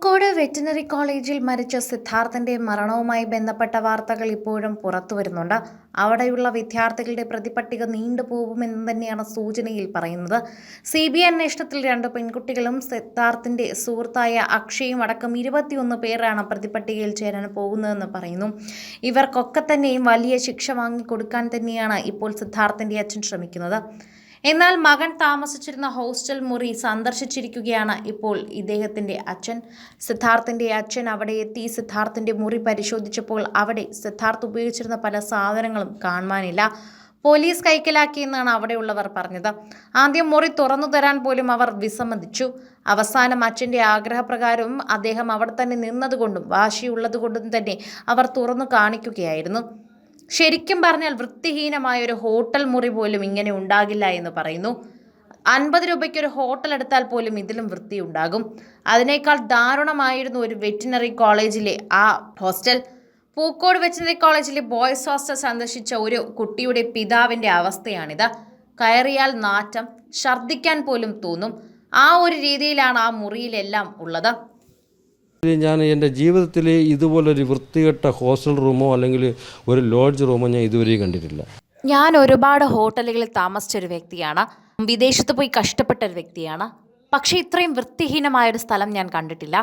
Pookode veterinary കോളേജിൽ മരിച്ച സിദ്ധാർത്ഥന്റെ മരണവുമായി ബന്ധപ്പെട്ട വാർത്തകൾ ഇപ്പോഴും പുറത്തു വരുന്നുണ്ട്. അവിടെയുള്ള വിദ്യാർത്ഥികളുടെ പ്രതിപട്ടിക നീണ്ടുപോകുമെന്ന് തന്നെയാണ് സൂചനയിൽ പറയുന്നത്. സി ബി അന്വേഷണത്തിൽ രണ്ട് പെൺകുട്ടികളും സിദ്ധാർത്ഥിന്റെ സുഹൃത്തായ അക്ഷയും അടക്കം ഇരുപത്തിയൊന്ന് പേരാണ് പ്രതിപട്ടികയിൽ ചേരാൻ പോകുന്നതെന്ന് പറയുന്നു. ഇവർക്കൊക്കെ തന്നെയും വലിയ ശിക്ഷ വാങ്ങിക്കൊടുക്കാൻ തന്നെയാണ് ഇപ്പോൾ സിദ്ധാർത്ഥിന്റെ അച്ഛൻ ശ്രമിക്കുന്നത്. എന്നാൽ മകൻ താമസിച്ചിരുന്ന ഹോസ്റ്റൽ മുറി സന്ദർശിച്ചിരിക്കുകയാണ് ഇപ്പോൾ ഇദ്ദേഹത്തിന്റെ അച്ഛൻ. സിദ്ധാർത്ഥിന്റെ അച്ഛൻ അവിടെ എത്തി. സിദ്ധാർത്ഥിന്റെ മുറി പരിശോധിച്ചപ്പോൾ അവിടെ സിദ്ധാർത്ഥ് ഉപയോഗിച്ചിരുന്ന പല സാധനങ്ങളും കാണുവാനില്ല. പോലീസ് കൈക്കലാക്കിയെന്നാണ് അവിടെയുള്ളവർ പറഞ്ഞത്. ആദ്യം മുറി തുറന്നു തരാൻ പോലും അവർ വിസമ്മതിച്ചു. അവസാനം അച്ഛന്റെ ആഗ്രഹപ്രകാരവും അദ്ദേഹം അവിടെ തന്നെ നിന്നതുകൊണ്ടും വാശിയുള്ളതുകൊണ്ടും തന്നെ അവർ തുറന്നു കാണിക്കുകയായിരുന്നു. ശരിക്കും പറഞ്ഞാൽ വൃത്തിഹീനമായ ഒരു ഹോട്ടൽ മുറി പോലും ഇങ്ങനെ ഉണ്ടാകില്ല എന്ന് പറയുന്നു. അൻപത് രൂപയ്ക്ക് ഒരു ഹോട്ടൽ എടുത്താൽ പോലും ഇതിലും വൃത്തി ഉണ്ടാകും അതിനേക്കാൾ ദാരുണമായിരുന്നു ഒരു വെറ്റിനറി കോളേജിലെ ആ ഹോസ്റ്റൽ. പൂക്കോട് വെറ്റിനറി കോളേജിലെ ബോയ്സ് ഹോസ്റ്റൽ സന്ദർശിച്ച ഒരു കുട്ടിയുടെ പിതാവിന്റെ അവസ്ഥയാണിത്. കയറിയാൽ നാറ്റം ഛർദ്ദിക്കാൻ പോലും തോന്നും. ആ ഒരു രീതിയിലാണ് ആ മുറിയിലെല്ലാം ഉള്ളത്. ഞാൻ എന്റെ ജീവിതത്തിൽ ഇതുപോലൊരു വൃത്തികെട്ട ഹോസ്റ്റൽ റൂമോ അല്ലെങ്കിൽ ഒരു ലോഡ്ജ് റൂമോ ഞാൻ ഇതുവരെ കണ്ടിട്ടില്ല. ഞാൻ ഒരുപാട് ഹോട്ടലുകളിൽ താമസിച്ച ഒരു വ്യക്തിയാണ്. വിദേശത്ത് പോയി കഷ്ടപ്പെട്ട ഒരു വ്യക്തിയാണ്. പക്ഷേ ഇത്രയും വൃത്തിഹീനമായ ഒരു സ്ഥലം ഞാൻ കണ്ടിട്ടില്ല.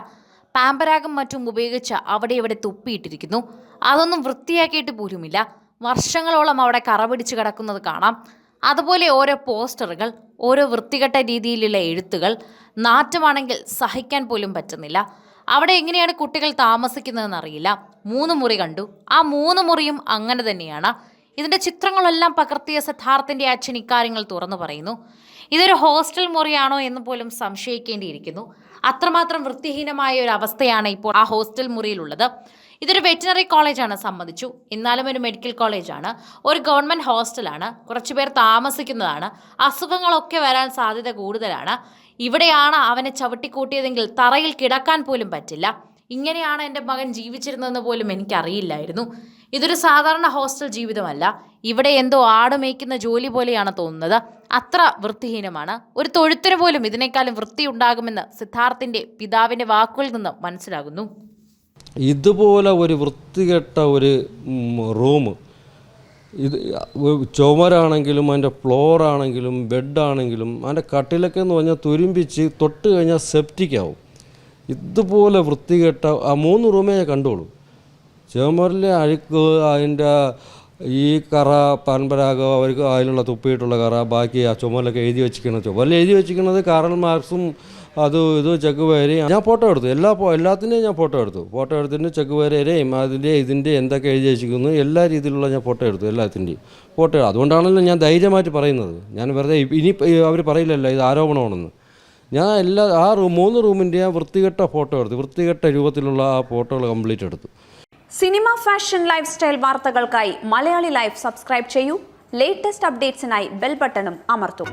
പാമ്പരാഗം മറ്റും ഉപയോഗിച്ച് അവിടെ ഇവിടെ തുപ്പിയിട്ടിരിക്കുന്നു. അതൊന്നും വൃത്തിയാക്കിയിട്ട് പോലുമില്ല. വർഷങ്ങളോളം അവിടെ കറപിടിച്ച് കിടക്കുന്നത് കാണാം. അതുപോലെ ഓരോ പോസ്റ്ററുകൾ ഓരോ വൃത്തികെട്ട രീതിയിലുള്ള എഴുത്തുകൾ നാറ്റമാണെങ്കിൽ സഹിക്കാൻ പോലും പറ്റുന്നില്ല. അവിടെ എങ്ങനെയാണ് കുട്ടികൾ താമസിക്കുന്നതെന്ന് അറിയില്ല മൂന്ന് മുറി കണ്ടു. ആ മൂന്ന് മുറിയും അങ്ങനെ തന്നെയാണ്. ഇതിന്റെ ചിത്രങ്ങളെല്ലാം പകർത്തിയ സിദ്ധാർത്ഥിന്റെ അച്ഛൻ ഇക്കാര്യങ്ങൾ തുറന്നു പറയുന്നു. ഇതൊരു ഹോസ്റ്റൽ മുറിയാണോ എന്ന് പോലും സംശയിക്കേണ്ടിയിരിക്കുന്നു. അത്രമാത്രം വൃത്തിഹീനമായ ഒരു അവസ്ഥയാണ് ഇപ്പോൾ ആ ഹോസ്റ്റൽ മുറിയിലുള്ളത്. ഇതൊരു വെറ്റിനറി കോളേജാണ് സമ്മതിച്ചു എന്നാലും ഒരു മെഡിക്കൽ കോളേജാണ്. ഒരു ഗവൺമെന്റ് ഹോസ്റ്റലാണ്. കുറച്ചുപേർ താമസിക്കുന്നതാണ്. അസുഖങ്ങളൊക്കെ വരാൻ സാധ്യത കൂടുതലാണ്. ഇവിടെയാണ് അവനെ ചവിട്ടിക്കൂട്ടിയതെങ്കിൽ തറയിൽ കിടക്കാൻ പോലും പറ്റില്ല. ഇങ്ങനെയാണ് എന്റെ മകൻ ജീവിച്ചിരുന്നതെന്ന് പോലും എനിക്കറിയില്ലായിരുന്നു. ഇതൊരു സാധാരണ ഹോസ്റ്റൽ ജീവിതമല്ല. ഇവിടെ എന്തോ ആട് മേയ്ക്കുന്ന ജോലി പോലെയാണ് തോന്നുന്നത്. അത്ര വൃത്തിഹീനമാണ്. ഒരു തൊഴുത്തിന് പോലും ഇതിനേക്കാളും വൃത്തിയുണ്ടാകുമെന്ന് സിദ്ധാർത്ഥിന്റെ പിതാവിന്റെ വാക്കുകളിൽ നിന്ന് മനസ്സിലാകുന്നു. ഇതുപോലെ ഒരു വൃത്തികെട്ട ഒരു റൂം ഇത് ചുമരാണെങ്കിലും അതിന്റെ ഫ്ലോറാണെങ്കിലും ബെഡാണെങ്കിലും അതിന്റെ കട്ടിലൊക്കെ എന്ന് പറഞ്ഞാൽ തുരുമ്പിച്ച് തൊട്ട് കഴിഞ്ഞാൽ സെപ്റ്റിക് ആവും. ഇതുപോലെ വൃത്തികെട്ട ആ മൂന്ന് റൂമേ കണ്ടോളൂ ചുമരിലെ അഴുക്ക് അതിന്റെ ഈ കറ പരമ്പരാഗം അവർക്ക് അതിലുള്ള തുപ്പിയിട്ടുള്ള കറ ബാക്കി ആ ചുമരിലൊക്കെ എഴുതി വെച്ചിരിക്കുന്നത് ചുമരിൽ എഴുതി വെച്ചിരിക്കുന്നത് കാറൽ മാർക്സും അത് ഇത് ചെക്ക് വരെയും ഞാൻ ഫോട്ടോ എടുത്തു. എല്ലാ എല്ലാത്തിന്റെയും ഞാൻ ഫോട്ടോ എടുത്തു. ഫോട്ടോ എടുത്തിട്ട് ചെക്ക് വരെയും അതിന്റെ ഇതിന്റെ എന്തൊക്കെ എഴുതി വെച്ചിരിക്കുന്നു എല്ലാ രീതിയിലുള്ള ഞാൻ ഫോട്ടോ എടുത്തു എല്ലാത്തിന്റെയും. ഫോട്ടോ അതുകൊണ്ടാണല്ലോ ഞാൻ ധൈര്യമായിട്ട് പറയുന്നത്. ഞാൻ വെറുതെ ഇനി അവർ പറയില്ലല്ലോ ഇത് ആരോപണമാണെന്ന്. ഞാൻ എല്ലാ ആ റൂം മൂന്ന് റൂമിന്റെ ആ വൃത്തികെട്ട ഫോട്ടോ എടുത്തു. വൃത്തികെട്ട രൂപത്തിലുള്ള ആ ഫോട്ടോകൾ കംപ്ലീറ്റ് എടുത്തു. സിനിമ ഫാഷൻ ലൈഫ് സ്റ്റൈൽ വാർത്തകൾക്കായി മലയാളി ലൈഫ് സബ്സ്ക്രൈബ് ചെയ്യൂ. ലേറ്റസ്റ്റ് അപ്ഡേറ്റ്സിനായി ബെൽ ബട്ടണും അമർത്തും.